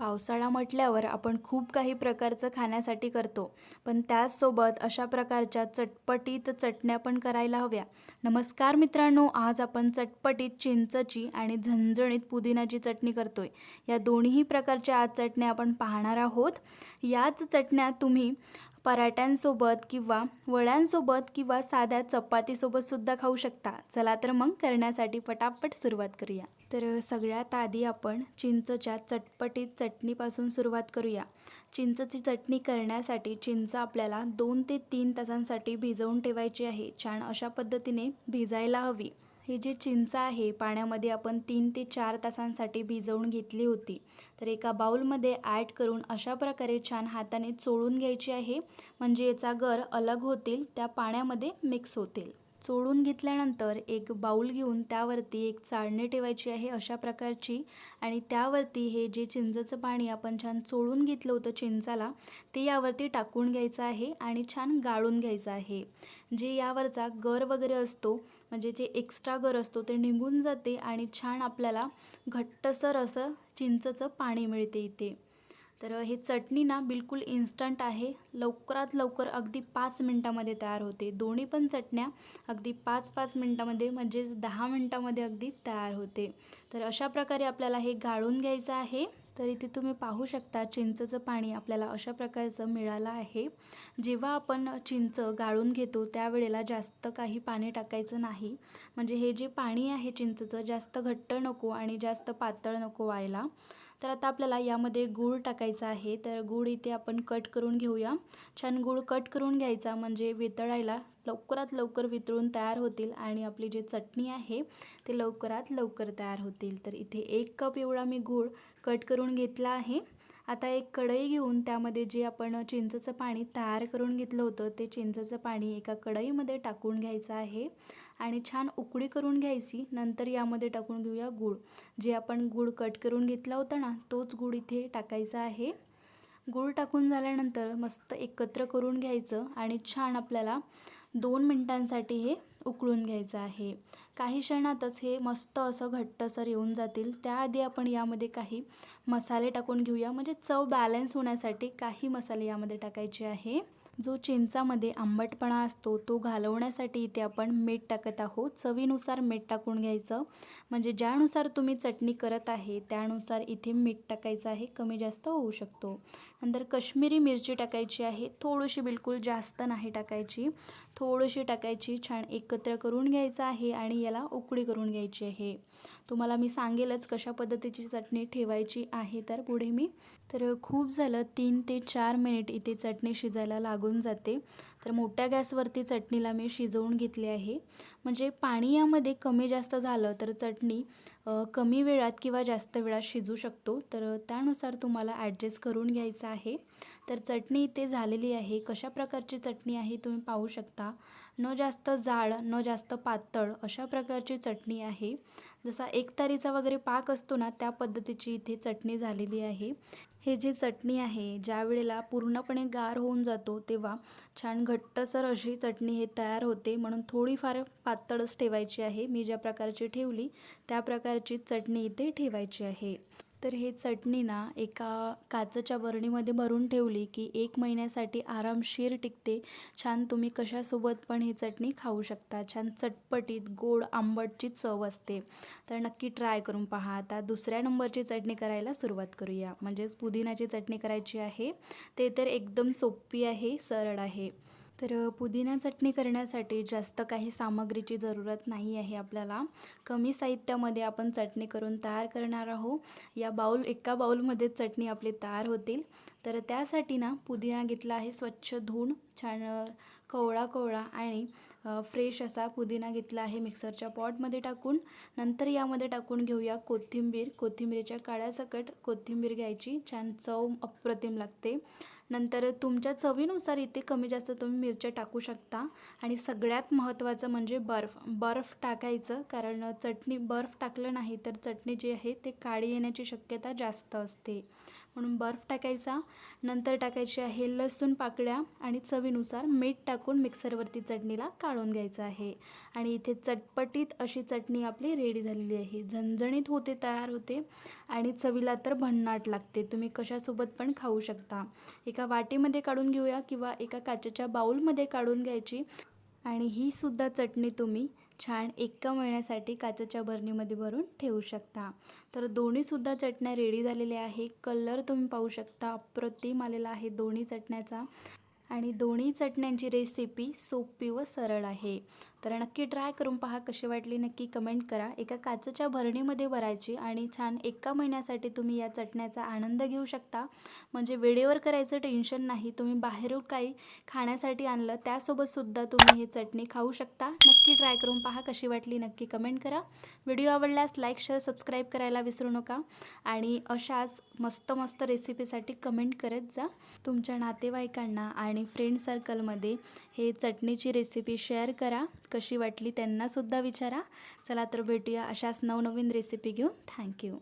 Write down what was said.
पावसाळा म्हटल्यावर आपण खूप काही प्रकारचं खाण्यासाठी करतो पण त्याचसोबत अशा प्रकारच्या चटपटीत चटण्या पण करायला हव्या. नमस्कार मित्रांनो आज आपण चटपटीत चिंचची आणि झणझणीत पुदिनाची चटणी करतोय. या दोन्ही प्रकारच्या आज चटण्या आपण पाहणार आहोत. याच चटण्या तुम्ही पराठ्यांसोबत किंवा वड्यांसोबत किंवा साध्या चपातीसोबत सुद्धा खाऊ शकता. चला तर मग करण्यासाठी पटापट सुरुवात करूया. तर सगळ्यात आधी आपण चिंचच्या चटपटीत चटणीपासून सुरुवात करूया. चिंचची चटणी करण्यासाठी चिंच आपल्याला दोन ते तीन तासांसाठी भिजवून ठेवायची आहे. छान अशा पद्धतीने भिजायला हवी. ही जी चिंच आहे पाण्यामध्ये आपण तीन ते चार तासांसाठी भिजवून घेतली होती. तर एका बाउलमध्ये ॲड करून अशा प्रकारे छान हाताने चोळून घ्यायची आहे. म्हणजे याचा गर अलग होतील त्या पाण्यामध्ये मिक्स होतील. चोळून घेतल्यानंतर एक बाऊल घेऊन त्यावरती एक चाळणी ठेवायची आहे अशा प्रकारची. आणि त्यावरती हे जे चिंचचं पाणी आपण छान चोळून घेतलं होतं चिंचाला ते यावरती टाकून घ्यायचं आहे आणि छान गाळून घ्यायचं आहे. जे यावरचा गर वगैरे असतो म्हणजे जे एक्स्ट्रा गर असतो ते निघून जाते आणि छान आपल्याला घट्टसर असं चिंचचं पाणी मिळते इथे. तर हे चटणी ना बिलकुल इन्स्टंट आहे. लवकरात लवकर अगदी पाच मिनटामध्ये तयार होते. दोन्ही पण चटण्या अगदी पाच पाच मिनटामध्ये म्हणजेच दहा मिनटामध्ये अगदी तयार होते. तर अशा प्रकारे आपल्याला हे गाळून घ्यायचं आहे. तर इथे तुम्ही पाहू शकता चिंचचं पाणी आपल्याला अशा प्रकारचं मिळालं आहे. जेव्हा आपण चिंच गाळून घेतो त्यावेळेला जास्त काही पाणी टाकायचं नाही. म्हणजे हे जे पाणी आहे चिंचचं जास्त घट्ट नको आणि जास्त पातळ नको व्हायला. तर आता आपल्याला यामध्ये गूळ टाकायचा आहे. तर गूळ इथे आपण कट करून घेऊया. छान गूळ कट करून घ्यायचा म्हणजे वितळायला लवकरात लवकर वितळून तयार होतील आणि आपली जी चटणी आहे ते लवकरात लवकर तयार होतील. तर इथे एक कप एवढा मी गूळ कट करून घेतला आहे. आता एक कढई घेऊन त्यामध्ये जे आपण चिंचेचं पाणी तयार करून घेतलं होतं ते चिंचेचं पाणी एका कढईमध्ये टाकून घ्यायचं आहे. आणि छान उकळी करून घ्यायची नंतर यामध्ये टाकून घेऊया गूळ. जे आपण गूळ कट करून घेतला होता ना तोच गूळ इथे टाकायचा आहे. गूळ टाकून झाल्यानंतर मस्त एकत्र करून घ्यायचं आणि छान आपल्याला दोन मिनटांसाठी हे उकळून घ्यायचं आहे. काही क्षणातच हे मस्त असं घट्टसर येऊन जातील. त्याआधी आपण यामध्ये काही मसाले टाकून घेऊया. म्हणजे चव बॅलन्स होण्यासाठी काही मसाले यामध्ये टाकायचे आहे. जो चिंचामध्ये आंबटपणा असतो तो घालवण्यासाठी इथे आपण मीठ टाकत आहोत. चवीनुसार मीठ टाकून घ्यायचं. म्हणजे ज्यानुसार तुम्ही चटणी करत आहे त्यानुसार इथे मीठ टाकायचं आहे. कमी जास्त होऊ शकतो. नंतर कश्मीरी मिरची टाकायची आहे. थोडीशी बिलकुल जास्त नाही टाकायची. थोडीशी टाकायची छान एकत्र करून घ्यायचं आहे आणि याला उकळी करून घ्यायची आहे. तुम्हाला मी सांगेलच कशा पद्धतीची चटणी ठेवायची आहे. तर पुढे मी तर खूप झालं तीन ते चार मिनिट इथे चटणी शिजायला लागून जाते. तर मोठ्या गॅसवरती चटणीला मी शिजवून घेतली आहे. म्हणजे पाणी यामध्ये कमी जास्त झालं तर चटणी कमी वेळात किंवा जास्त वेळात शिजू शकतो. तर त्यानुसार तुम्हाला ॲडजस्ट करून घ्यायचं आहे. तर चटणी इथे झालेली आहे. कशा प्रकारची चटणी आहे तुम्ही पाहू शकता. न जास्त जाड न जास्त पातळ अशा प्रकारची चटणी आहे. जसा एक तारीचा वगैरे पाक असतो ना त्या पद्धतीची इथे चटणी झालेली आहे. हे जी चटणी आहे ज्या वेळेला पूर्णपणे गार होऊन जातो तेव्हा छान घट्टसर अशी चटणी हे तयार होते. म्हणून थोडीफार पातळच ठेवायची आहे. मी ज्या प्रकारची ठेवली त्या प्रकारची चटणी इथे ठेवायची आहे. तर हे चटणी ना एका काचेच्या बरणीमध्ये भरून ठेवली की एक महिन्यासाठी आरामशीर टिकते. छान तुम्ही कशासोबत पण ही चटणी खाऊ शकता. छान चटपटीत गोड आंबटची चव असते. तर नक्की ट्राय करून पहा. आता दुसऱ्या नंबरची चटणी करायला सुरुवात करूया. म्हणजेच पुदिनाची चटणी करायची आहे. ते तर एकदम सोपी आहे सरळ आहे. तर पुदिना चटणी करण्यासाठी जास्त काही सामग्रीची जरूरत नाही आहे आपल्याला. कमी साहित्यामध्ये आपण चटणी करून तयार करणार आहोत. या बाऊल एका बाऊलमध्ये चटणी आपली तयार होतील. तर त्यासाठी ना पुदिना घेतला आहे स्वच्छ धुवून छान कवळा कवळा आणि फ्रेश असा पुदिना घेतला आहे मिक्सरच्या पॉटमध्ये टाकून. नंतर यामध्ये टाकून घेऊया कोथिंबीर. कोथिंबीरच्या काळ्यासकट कोथिंबीर घ्यायची. छान चव अप्रतिम लागते. नंतर तुमच्या चवीनुसार इथे कमी जास्त तुम्ही मिरच्या टाकू शकता. आणि सगळ्यात महत्त्वाचं म्हणजे बर्फ बर्फ टाकायचं. कारण चटणी बर्फ टाकलं नाही तर चटणी जी आहे ते काळी येण्याची शक्यता जास्त असते. म्हणून बर्फ टाकायचा. नंतर टाकायची आहे लसूण पाकळ्या आणि चवीनुसार मीठ टाकून मिक्सरवरती चटणीला काढून घ्यायचं आहे. आणि इथे चटपटीत अशी चटणी आपली रेडी झालेली आहे. झणझणीत होते तयार होते आणि चवीला तर भन्नाट लागते. तुम्ही कशासोबत पण खाऊ शकता. एका वाटीमध्ये काढून घेऊया किंवा एका काचेच्या बाऊलमध्ये काढून घ्यायची. आणि ही सुद्धा चटणी तुम्ही छान एका महिन्यासाठी काचेच्या बरणीमध्ये भरून ठेवू शकता. तर दोन्हीसुद्धा चटण्या रेडी झालेल्या आहे कलर तुम्ही पाहू शकता. अप्रतिम आलेला आहे दोन्ही चटण्याचा. आणि दोन्ही चटण्यांची रेसिपी सोपी व सरळ आहे. तर नक्की ट्राय करून पहा कशी वाटली. नक्की कमेंट करा. एका काचेच्या भरणीमध्ये भरायची आणि छान एका महिन्यासाठी तुम्ही या चटण्याचा आनंद घेऊ शकता. म्हणजे वेळेवर करायचं टेन्शन नाही. तुम्ही बाहेरून काही खाण्यासाठी आणलं त्यासोबतसुद्धा तुम्ही ही चटणी खाऊ शकता. नक्की ट्राय करून पहा कशी वाटली. नक्की कमेंट करा. व्हिडिओ आवडल्यास लाईक शेअर सबस्क्राईब करायला विसरू नका. आणि अशाच मस्त मस्त रेसिपीसाठी कमेंट करत जा. तुमच्या नातेवाईकांना आणि फ्रेंड सर्कलमध्ये हे चटणीची रेसिपी शेअर करा. कशी वाटली त्यांनासुद्धा विचारा. चला तर भेटूया अशाच नवनवीन रेसिपी घेऊन. थँक्यू